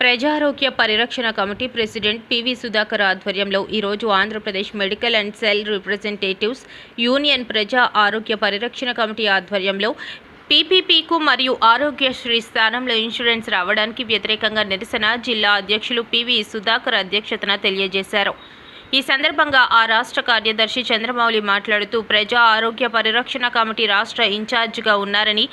ప్రజారోగ్య పరిరక్షణ committee president PV Sudhakar ఆధ్వర్యంలో ఈరోజు Andhra Pradesh medical and sales representatives union ప్రజా ఆరోగ్య పరిరక్షణ కమిటీ ఆధ్వర్యంలో పీపీపీకు మరియు ఆరోగ్యశ్రీ స్థానంలో ఇన్సూరెన్స్ రావడానికి వ్యతిరేకంగా నిరసన జిల్లా అధ్యక్షులు పివి సుధాకర్ అధ్యక్షతన తెలియజేశారు. ఈ సందర్భంగా ఆ రాష్ట్ర కార్యదర్శి చంద్రమౌళి మాట్లాడుతూ ప్రజా ఆరోగ్య పరిరక్షణ కమిటీ రాష్ట్ర ఇన్ఛార్జిగా ఉన్నారని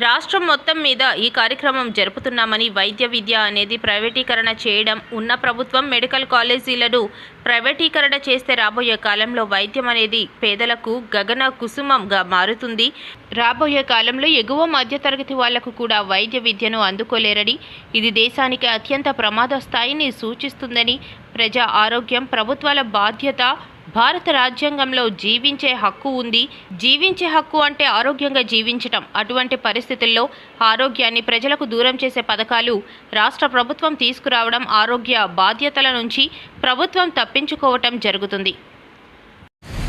రాష్ట్రం మొత్తం మీద ఈ కార్యక్రమం జరుపుతున్నామని వైద్య విద్య అనేది ప్రైవేటీకరణ చేయడం ఉన్న ప్రభుత్వం మెడికల్ కాలేజీలను ప్రైవేటీకరణ చేస్తే రాబోయే కాలంలో వైద్యం అనేది పేదలకు గగన కుసుమంగా మారుతుంది. రాబోయే కాలంలో ఎగువ మధ్యతరగతి వాళ్ళకు కూడా వైద్య విద్యను అందుకోలేరని ఇది దేశానికి అత్యంత ప్రమాద స్థాయిని సూచిస్తుందని ప్రజా ఆరోగ్యం ప్రభుత్వాల బాధ్యత భారత రాజ్యాంగంలో జీవించే హక్కు ఉంది. జీవించే హక్కు అంటే ఆరోగ్యంగా జీవించటం. అటువంటి పరిస్థితుల్లో ఆరోగ్యాన్ని ప్రజలకు దూరం చేసే పథకాలు రాష్ట్ర ప్రభుత్వం తీసుకురావడం ఆరోగ్య బాధ్యతల నుంచి ప్రభుత్వం తప్పించుకోవటం జరుగుతుంది.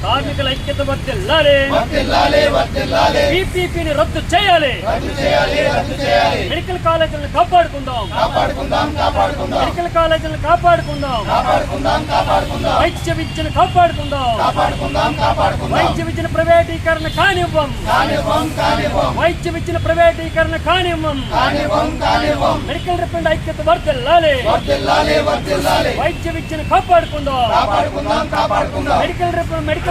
కార్మికుల ఐక్యత వర్తిల్లాలి. పీపీపీని రద్దు చేయాలి. మెడికల్ కాలేజీలను కాపాడుకుందాం. మెడికల్ కాలేజీలను కాపాడుకుందాం. వైద్య విద్యను కాపాడుకుందాం. వైద్య విద్యను ప్రైవేటీకరణ కానివ్వం. వైద్య విద్యను ప్రైవేటీకరణ కానివ్వం. మెడికల్ రిపెండ్ ఐక్యత వర్తిల్లాలి. వైద్య విద్యను కాపాడుకుందాం. Medical repent medical